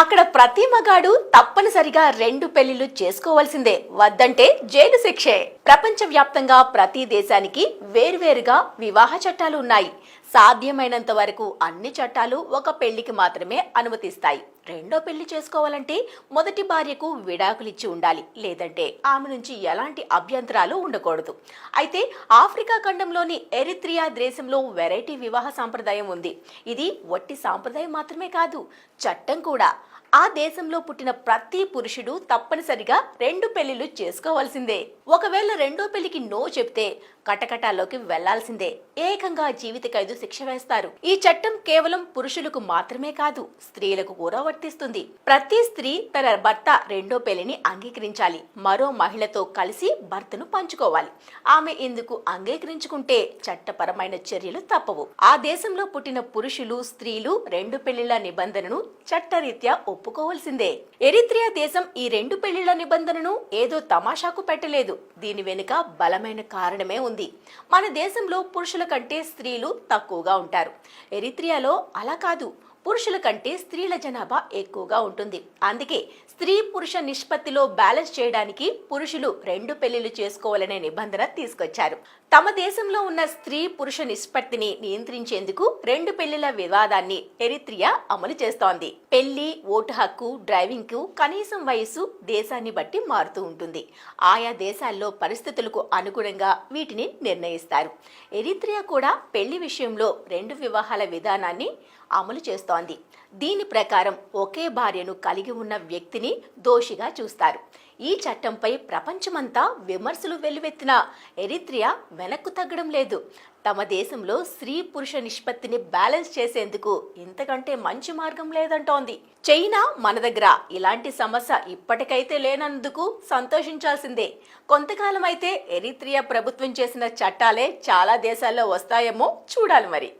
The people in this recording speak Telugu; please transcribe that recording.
అక్కడ ప్రతి మగాడు తప్పనిసరిగా రెండు పెళ్ళిళ్ళు చేసుకోవాల్సిందే. వద్దంటే జైలు శిక్షే. ప్రపంచవ్యాప్తంగా ప్రతి దేశానికి వేర్వేరుగా వివాహ చట్టాలు ఉన్నాయి. సాధ్యమైనంత వరకు అన్ని చట్టాలు ఒక పెళ్ళికి మాత్రమే అనుమతిస్తాయి. రెండో పెళ్ళి చేసుకోవాలంటే మొదటి భార్యకు విడాకులిచ్చి ఉండాలి. లేదంటే ఆమె నుంచి ఎలాంటి అభ్యంతరాలు ఉండకూడదు. అయితే ఆఫ్రికా ఖండంలోని ఎరిత్రియా దేశంలో వెరైటీ వివాహ సాంప్రదాయం ఉంది. ఇది వట్టి సాంప్రదాయం మాత్రమే కాదు చట్టం కూడా. ఆ దేశంలో పుట్టిన ప్రతి పురుషుడు తప్పనిసరిగా రెండు పెళ్ళిళ్ళు చేసుకోవాల్సిందే. ఒకవేళ రెండో పెళ్ళికి నో చెప్తే కటకటాల్లోకి వెళ్ళాల్సిందే. ఏకంగా జీవిత ఖైదు శిక్ష వేస్తారు. ఈ చట్టం కేవలం పురుషులకు మాత్రమే కాదు స్త్రీలకు కూడా వర్తిస్తుంది. ప్రతి స్త్రీ తన భర్త రెండో పెళ్ళిని అంగీకరించాలి. మరో మహిళతో కలిసి భర్తను పంచుకోవాలి. ఆమె ఇందుకు అంగీకరించుకుంటే చట్టపరమైన చర్యలు తప్పవు. ఆ దేశంలో పుట్టిన పురుషులు స్త్రీలు రెండు పెళ్ళిళ్ళ నిబంధనను చట్టరీత్యా ఒప్పుకోవాల్సిందే. ఎరిత్రియా దేశం ఈ రెండు పెళ్ళిళ్ళ నిబంధనను ఏదో తమాషాకు పెట్టలేదు. దీని వెనుక బలమైన కారణమే ఉంది. మన దేశంలో పురుషుల కంటే స్త్రీలు తక్కువగా ఉంటారు. ఎరిత్రియాలో అలా కాదు. పురుషుల కంటే స్త్రీల జనాభా ఎక్కువగా ఉంటుంది. అందుకే స్త్రీ పురుష నిష్పత్తిలో బ్యాలెన్స్ చేయడానికి పురుషులు రెండు పెళ్ళిళ్ళు చేసుకోవాలనే నిబంధన తీసుకొచ్చారు. తమ దేశంలో ఉన్న స్త్రీ పురుష నిష్పత్తిని నియంత్రించేందుకు రెండు పెళ్ళిళ్ళ వివాదాన్ని ఎరిత్రియా అమలు చేస్తోంది. పెళ్ళి ఓటు హక్కు డ్రైవింగ్కు కనీసం వయసు దేశాన్ని బట్టి మారుతూ ఉంటుంది. ఆయా దేశాల్లో పరిస్థితులకు అనుగుణంగా వీటిని నిర్ణయిస్తారు. ఎరిత్రియా కూడా పెళ్ళి విషయంలో రెండు వివాహాల విధానాన్ని అమలు చేస్తోంది. దీని ప్రకారం ఒకే భార్యను కలిగి ఉన్న వ్యక్తిని దోషిగా చూస్తారు. ఈ చట్టంపై ప్రపంచమంతా విమర్శలు వెల్లువెత్తినా ఎరిత్రియా వెనక్కు తగ్గడం లేదు. తమ దేశంలో స్త్రీ పురుష నిష్పత్తిని బ్యాలెన్స్ చేసేందుకు ఇంతకంటే మంచి మార్గం లేదంటోంది. చైనా మన దగ్గర ఇలాంటి సమస్య ఇప్పటికైతే లేనందుకు సంతోషించాల్సిందే. కొంతకాలం అయితే ఎరిత్రియా ప్రభుత్వం చేసిన చట్టాలే చాలా దేశాల్లో వస్తాయేమో చూడాలి మరి.